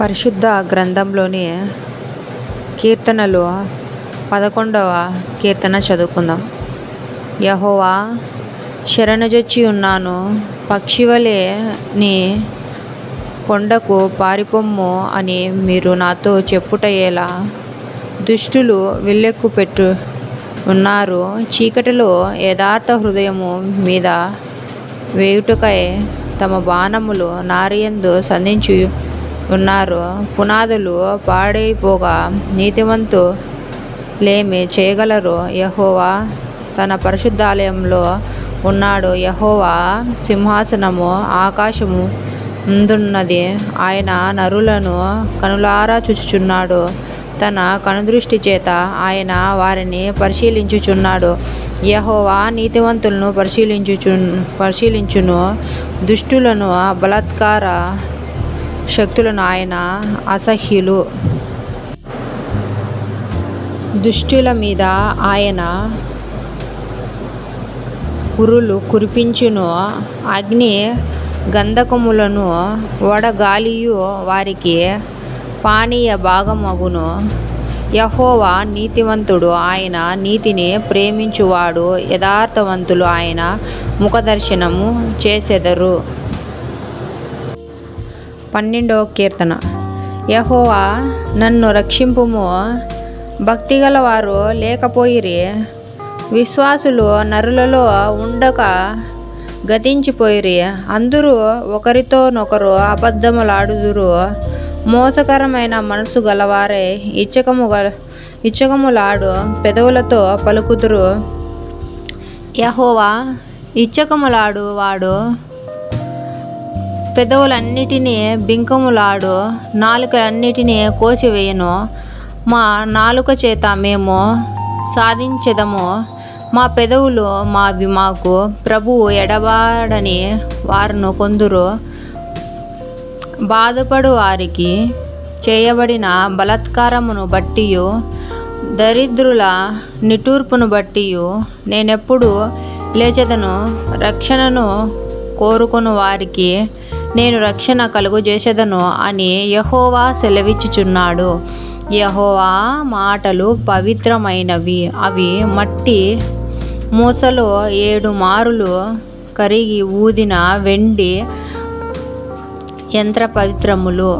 పరిశుద్ధ గ్రంథంలోని కీర్తనలు పదకొండవ కీర్తన చదువుకుందాం. యహోవా శరణుజొచ్చి ఉన్నాను. పక్షివలే నీ కొండకు పారిపొమ్ము అని మీరు నాతో చెప్పుటయ్యేలా దుష్టులు విల్లెక్కు పెట్టు ఉన్నారు. చీకటిలో యథార్థ హృదయము మీద వేయుటకై తమ బాణములు నారియందు సంధించి ఉన్నారు. పునాదులు పాడైపోగా నీతివంతు లేమి చేయగలరు. యహోవా తన పరిశుద్ధాలయంలో ఉన్నాడు. యహోవా సింహాసనము ఆకాశము ముందున్నది. ఆయన నరులను కనులారా చూచుచున్నాడు. తన కనుదృష్టి చేత ఆయన వారిని పరిశీలించుచున్నాడు. యహోవా నీతివంతులను పరిశీలించుచు పరిశీలించును. దుష్టులను బలాత్కార శక్తులను ఆయన అసహ్యులు. దుష్టుల మీద ఆయన ఉరులు కురిపించును. అగ్ని గంధకములను వడగాలియు వారికి పానీయ భాగమగును. యహోవా నీతివంతుడు ఆయన నీతిని ప్రేమించువాడు యథార్థవంతులు ఆయన ముఖదర్శనము చేసెదరు. పన్నెండవ కీర్తన. యహోవా నన్ను రక్షింపుము. భక్తిగల వారు లేకపోయిరి. విశ్వాసులు నరులలో ఉండక గతించిపోయిరి. అందరూ ఒకరితోనొకరు అబద్ధములాడుదురు. మోసకరమైన మనసు గలవారే ఇచ్చకము గల ఇచ్చకములాడు పెదవులతో పలుకుదురు. యహోవా ఇచ్చకములాడు వాడు పెదవులన్నిటినీ బింకములాడు నాలుకలన్నిటినీ కోసివేయను. మా నాలుక చేత మేము సాధించదము. మా పెదవులు మావి మాకు. ప్రభువు ఎడబాడని వారును కొందరు. బాధపడు వారికి చేయబడిన బలాత్కారమును బట్టి దరిద్రుల నిటూర్పును బట్టి నేనెప్పుడు లేచదను. రక్షణను కోరుకుని వారికి నేను రక్షణ కలుగజేసేదను అని యహోవా సెలవిచ్చుచున్నాడు. యహోవా మాటలు పవిత్రమైనవి. అవి మట్టి మూసలో ఏడు మారులు కరిగి ఊదిన వెండి యంత్ర పవిత్రములు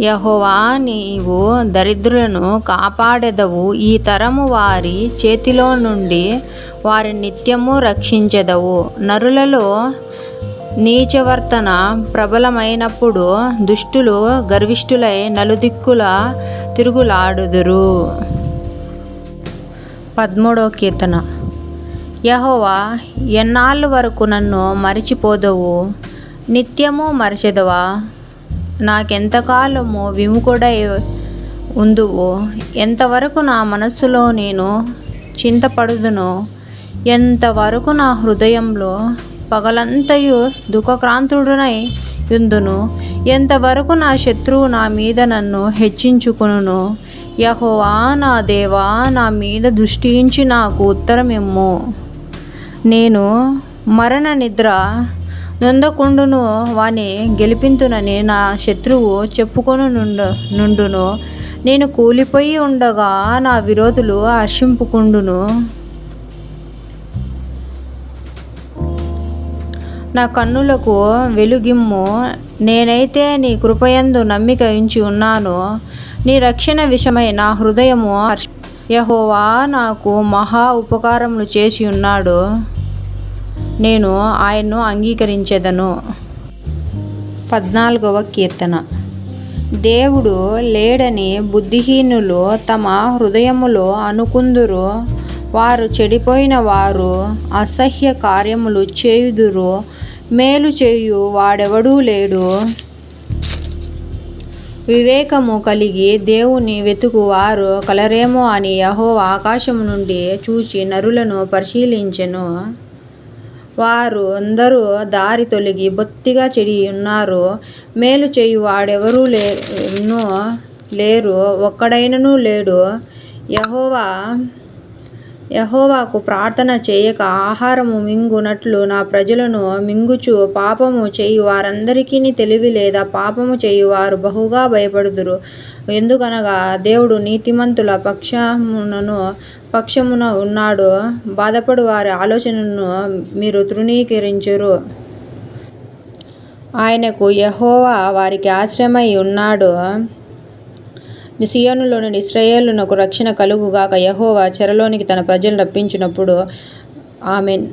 యహోవా నీవు దరిద్రులను కాపాడెదవు. ఈ తరము వారి చేతిలో నుండి వారి నిత్యము రక్షించెదవు. నరులలో నీచవర్తన ప్రబలమైనప్పుడు దుష్టులు గర్విష్ఠులై నలుదిక్కుల తిరుగులాడుదురు. పదమూడవ కీర్తన. యహోవా ఎన్నాళ్ళు వరకు నన్ను మరిచిపోదవు? నిత్యము మరచెదవా? నాకెంతకాలము విముకుడై ఉందువు? ఎంతవరకు నా మనస్సులో నేను చింతపడుదును? ఎంతవరకు నా హృదయంలో పగలంతయు దుఃఖక్రాంతుడునై యుందును. ఎంతవరకు నా శత్రువు నా మీద నన్ను హెచ్చించుకును యహోవా నా దేవా నా మీద దృష్టించి నాకు ఉత్తరమిమ్ము. నేను మరణ నిద్ర నొందకుండును వాని గెలిపింతునని నా శత్రువు చెప్పుకొని నుండు నుండును. నేను కూలిపోయి ఉండగా నా విరోధులు హర్షింపుకుండును. నా కన్నులకు వెలుగిమ్ము. నేనైతే నీ కృపయందు నమ్మిక ఉంచి ఉన్నాను. నీ రక్షణ విషయమై నా హృదయము యహోవా నాకు మహా ఉపకారములు చేసి ఉన్నాడు. నేను ఆయన్ను అంగీకరించేదను. పద్నాలుగవ కీర్తన. దేవుడు లేడని బుద్ధిహీనులు తమ హృదయములో అనుకుందురు. వారు చెడిపోయిన వారు అసహ్య కార్యములు చేయుదురు. మేలు చేయు వాడెవడూ లేడు. వివేకము కలిగి దేవుని వెతుకు వారు కలరేమో అని యహో ఆకాశము నుండి చూచి నరులను పరిశీలించెను. వారు అందరూ దారి తొలగి బొత్తిగా చెడి ఉన్నారు. మేలు చేయు వాడెవరూ లేను లేరు ఒక్కడైనను లేడు. యహోవా యహోవాకు ప్రార్థన చేయక ఆహారము మింగునట్లు నా ప్రజలను మింగుచు పాపము చేయు వారందరికీ తెలివి లేదా పాపము చేయువారు బహుగా భయపడుదురు. ఎందుకనగా దేవుడు నీతిమంతుల పక్షమునను పక్షమున ఉన్నాడు. బాధపడు వారి ఆలోచనను మీరు తృణీకరించరు. ఆయనకు యహోవా వారికి ఆశ్రయమై ఉన్నాడు. సీయోనులో నుండి ఇశ్రాయేలునకు రక్షణ కలుగుగాక యహోవా చెరలోనికి తన ప్రజలను రప్పించినప్పుడు ఆమెన్.